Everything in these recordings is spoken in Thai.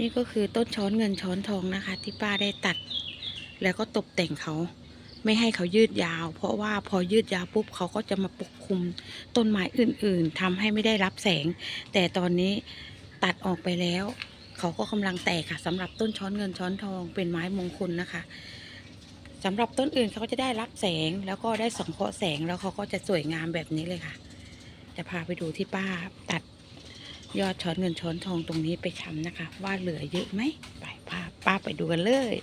นี่ก็คือต้นช้อนเงินช้อนทองนะคะ ที่ป้าได้ตัด แล้วก็ตกแต่งเขา ไม่ให้เขายืดยาว เพราะว่าพอยืดยาวปุ๊บเขาก็จะมาปกคลุมต้นไม้อื่น ๆทำให้ไม่ได้รับแสง แต่ตอนนี้ตัดออกไปแล้ว เขาก็กำลังแตกค่ะสำหรับต้นช้อนเงินช้อนทองเป็นไม้มงคลนะคะสำหรับต้นอื่นเขาก็จะได้รับแสงแล้วก็ได้สังเคราะห์แสงแล้วเขาก็จะสวยงามแบบนี้เลยค่ะ จะพาไปดูที่ป้าตัด ยอดช้อนเงินช้อนทองตรงนี้ไปชำนะคะ ว่าเหลือเยอะไหมไปพาป้าไปดูกันเลย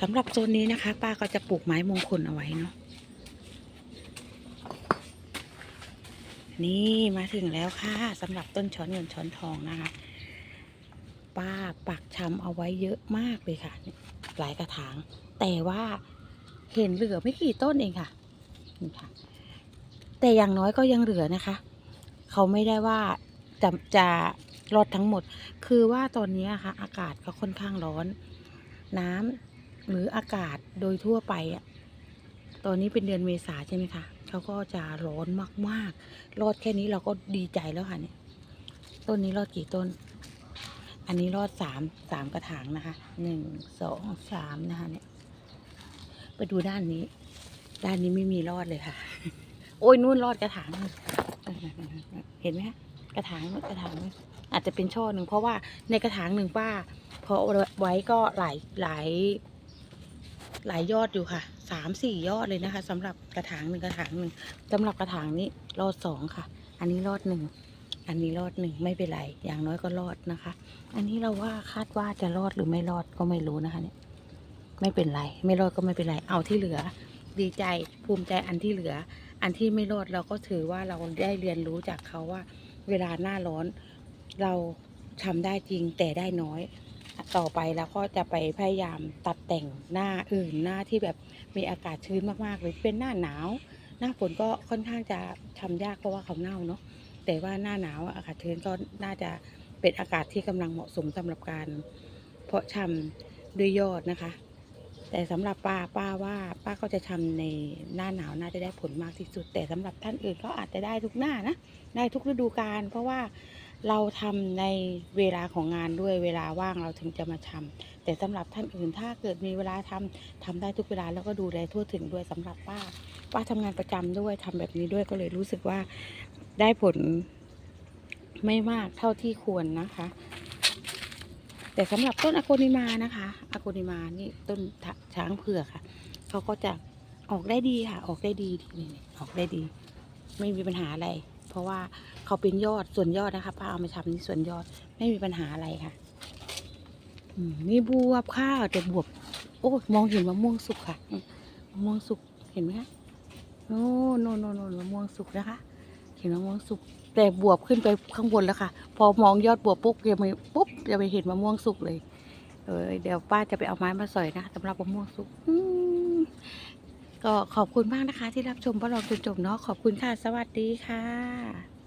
สำหรับโซนนี้นะคะ ป้าก็จะปลูกไม้มงคลเอาไว้เนาะนี่มาถึงแล้วค่ะสำหรับต้นช้อนเงินช้อนทองนะคะ ป้าปักชำเอาไว้เยอะมากเลยค่ะ หลายกระถาง แต่ว่าเห็นเหลือไม่กี่ต้นเองค่ะนี่ค่ะ แต่อย่างน้อยก็ยังเหลือนะคะ เขาไม่ได้ว่าจะจะรอดทั้งหมด คือว่าตอนนี้อะค่ะ อากาศก็ค่อนข้างร้อน น้ำหรืออากาศโดยทั่วไปอะตอนนี้เป็นเดือนเมษาใช่ไหมคะเขาก็จะร้อนมากๆ รอดแค่นี้เราก็ดีใจแล้วค่ะเนี่ย ต้นนี้รอดกี่ต้น อันนี้รอดสามสามกระถางนะคะ หนึ่ง สอง สามนะคะเนี่ย ไปดูด้านนี้ ด้านนี้ไม่มีรอดเลยค่ะ โอ้ยนู่นรอดกระถางเห็นไหมคะกระถางนู่นกระถางนู่นอาจจะเป็นช่อหนึ่งเพราะว่าในกระถางหนึ่งป้าพอไว้ก็หลายหลายหลายยอดอยู่ค่ะสามสี่ยอดเลยนะคะสำหรับกระถางหนึ่งกระถางหนึ่งสำหรับกระถางนี้รอดสองค่ะ อันนี้รอดหนึ่งอันนี้รอดหนึ่งไม่เป็นไร อย่างน้อยก็รอดนะคะ อันนี้เราว่าคาดว่าจะรอดหรือไม่รอดก็ไม่รู้นะคะ เนี่ย ไม่เป็นไร ไม่รอดก็ไม่เป็นไร เอาที่เหลือ ดีใจภูมิใจอันที่เหลือ อันที่ไม่รอดเราก็ถือว่าเราได้เรียนรู้จากเขาว่า เวลาหน้าร้อนเราทำได้จริงแต่ได้น้อย ต่อไปแล้วก็จะไปพยายามตัดแต่งหน้าอื่นหน้าที่แบบมีอากาศชื้นมากๆเลยเป็นหน้าหนาว หน้าฝนก็ค่อนข้างจะทำยากเพราะว่าเขาเน่าเนาะแต่ว่าหน้าหนาวอากาศชื้นก็น่าจะเป็นอากาศที่กำลังเหมาะสมสำหรับการ เพาะชำด้วยยอดนะคะ แต่สำหรับป้าป้าว่าป้าก็จะทำในหน้าหนาวน่าจะได้ผลมากที่สุด แต่สำหรับท่านอื่นก็อาจจะได้ทุกหน้านะได้ทุกฤดูกาลเพราะว่าเราทำในเวลาของงานด้วยเวลาว่างเราถึงจะมาทำแต่สำหรับท่านอื่นถ้าเกิดมีเวลาทำทำได้ทุกเวลาแล้วก็ดูแลทั่วถึงด้วยสำหรับป้า ป้าทำงานประจำด้วยทำแบบนี้ด้วยก็เลยรู้สึกว่าได้ผลไม่มากเท่าที่ควรนะคะ แต่สำหรับต้นอโกนิมานะคะอโกนิมานี่ต้นช้างเผือกค่ะเขาก็จะออกได้ดีค่ะ ออกได้ดีนี่ออกได้ดี ไม่มีปัญหาอะไร เพราะว่าเขาเป็นยอดส่วนยอดนะคะป้าเอามาทำนี่ส่วนยอดไม่มีปัญหาอะไรค่ะนี่บวบค่ะแต่บวบ โอ้มองเห็นมะม่วงสุกค่ะมะม่วงสุกเห็นไหมคะโน่นโน่นโน่นโน่นมะม่วงสุกนะคะ เห็นมะม่วงสุกแต่บวบขึ้นไปข้างบนแล้วค่ะ พอมองยอดบวบปุ๊บจะไม่ปุ๊บ จะไปเห็นมะม่วงสุกเลย เออเดี๋ยวป้าจะไปเอาไม้มาสอยนะสำหรับมะม่วงสุกก็ขอบคุณมากนะคะ ที่รับชมพวกเราจนจบเนาะขอบคุณค่ะ สวัสดีค่ะ